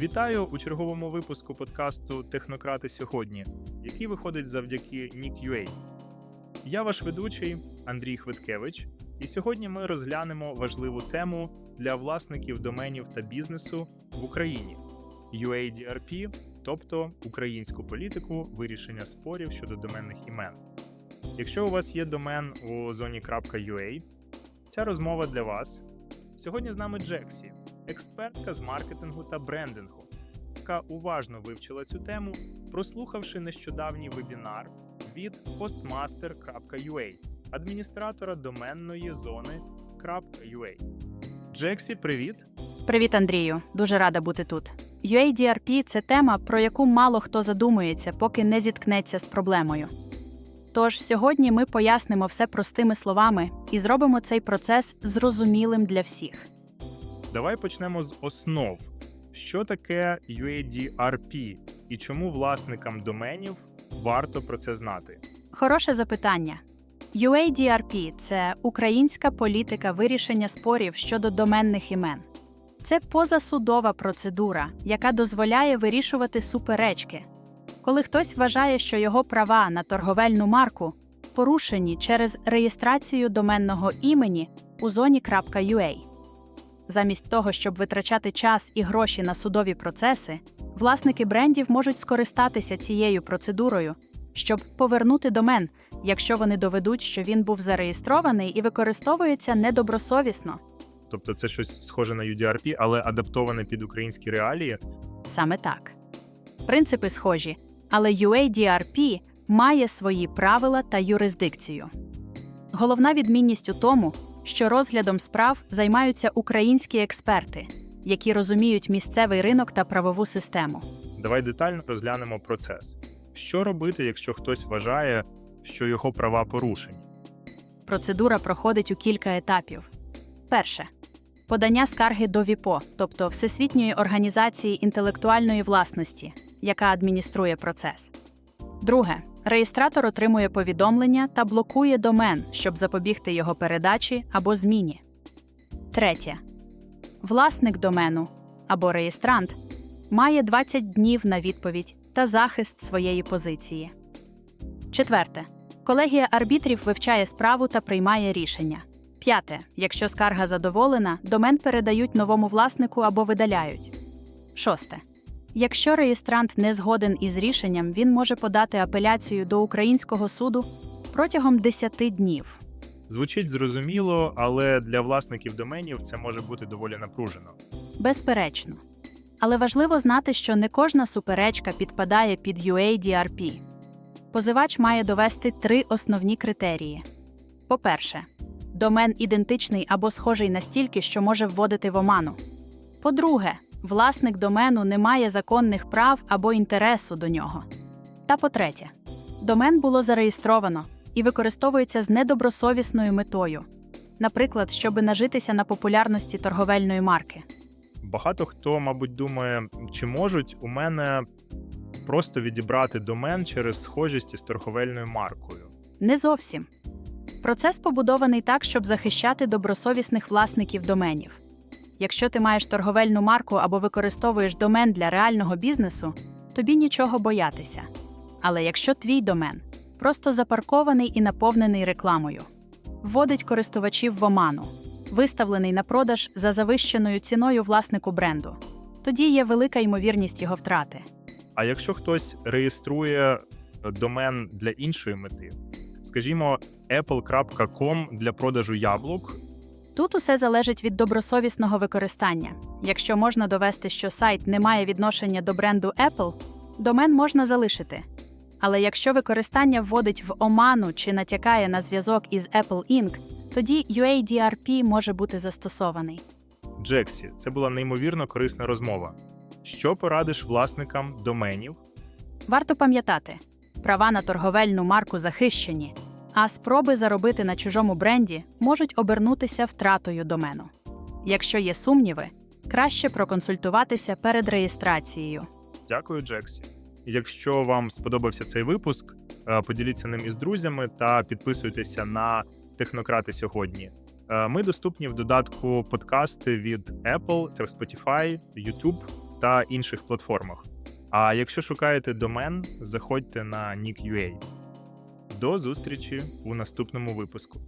Вітаю у черговому випуску подкасту Технократи сьогодні, який виходить завдяки Nick.ua. Я ваш ведучий Андрій Хвиткевич, і сьогодні ми розглянемо важливу тему для власників доменів та бізнесу в Україні UADRP, тобто українську політику вирішення спорів щодо доменних імен. Якщо у вас є домен у зоні ця розмова для вас. Сьогодні з нами Джексі, експертка з маркетингу та брендингу, яка уважно вивчила цю тему, прослухавши нещодавній вебінар від postmaster.ua, адміністратора доменної зони .ua. Джексі, привіт! Привіт, Андрію. Дуже рада бути тут. UADRP – це тема, про яку мало хто задумується, поки не зіткнеться з проблемою. Тож сьогодні ми пояснимо все простими словами і зробимо цей процес зрозумілим для всіх. Давай почнемо з основ. Що таке UADRP і чому власникам доменів варто про це знати? Хороше запитання. UADRP – це українська політика вирішення спорів щодо доменних імен. Це позасудова процедура, яка дозволяє вирішувати суперечки, коли хтось вважає, що його права на торговельну марку порушені через реєстрацію доменного імені у зоні .ua. Замість того, щоб витрачати час і гроші на судові процеси, власники брендів можуть скористатися цією процедурою, щоб повернути домен, якщо вони доведуть, що він був зареєстрований і використовується недобросовісно. Тобто це щось схоже на UDRP, але адаптоване під українські реалії. Саме так. Принципи схожі, але UADRP має свої правила та юрисдикцію. Головна відмінність у тому, що розглядом справ займаються українські експерти, які розуміють місцевий ринок та правову систему. Давай детально розглянемо процес. Що робити, якщо хтось вважає, що його права порушені? Процедура проходить у кілька етапів. Перше подання скарги до ВІПО, тобто Всесвітньої організації інтелектуальної власності, яка адмініструє процес. Друге реєстратор отримує повідомлення та блокує домен, щоб запобігти його передачі або зміні. Третє власник домену або реєстрант має 20 днів на відповідь та захист своєї позиції. Четверте. Колегія арбітрів вивчає справу та приймає рішення. П'яте. Якщо скарга задоволена, домен передають новому власнику або видаляють. Шосте. Якщо реєстрант не згоден із рішенням, він може подати апеляцію до українського суду протягом 10 днів. Звучить зрозуміло, але для власників доменів це може бути доволі напружено. Безперечно. Але важливо знати, що не кожна суперечка підпадає під UADRP. Позивач має довести три основні критерії: по-перше, домен ідентичний або схожий настільки, що може вводити в оману. По-друге, власник домену не має законних прав або інтересу до нього. Та по-третє, домен було зареєстровано і використовується з недобросовісною метою, наприклад, щоби нажитися на популярності торговельної марки. Багато хто, мабуть, думає, чи можуть у мене просто відібрати домен через схожість із торговельною маркою. Не зовсім. Процес побудований так, щоб захищати добросовісних власників доменів. Якщо ти маєш торговельну марку або використовуєш домен для реального бізнесу, тобі нічого боятися. Але якщо твій домен просто запаркований і наповнений рекламою, вводить користувачів в оману, виставлений на продаж за завищеною ціною власнику бренду, тоді є велика ймовірність його втрати. А якщо хтось реєструє домен для іншої мети, скажімо, apple.com для продажу яблук, Тут усе залежить від добросовісного використання. Якщо можна довести, що сайт не має відношення до бренду Apple, домен можна залишити. Але якщо використання вводить в оману чи натякає на зв'язок із Apple Inc., тоді UADRP може бути застосований. Джексі, це була неймовірно корисна розмова. Що порадиш власникам доменів? Варто пам'ятати, права на торговельну марку захищені, а спроби заробити на чужому бренді можуть обернутися втратою домену. Якщо є сумніви, краще проконсультуватися перед реєстрацією. Дякую, Джексі. Якщо вам сподобався цей випуск, е, поділіться ним із друзями та підписуйтеся на Технократи сьогодні. Е, Ми доступні в додатку подкасти від Apple Spotify, YouTube та інших платформах. А якщо шукаєте домен, заходьте на nick.ua. До зустрічі у наступному випуску.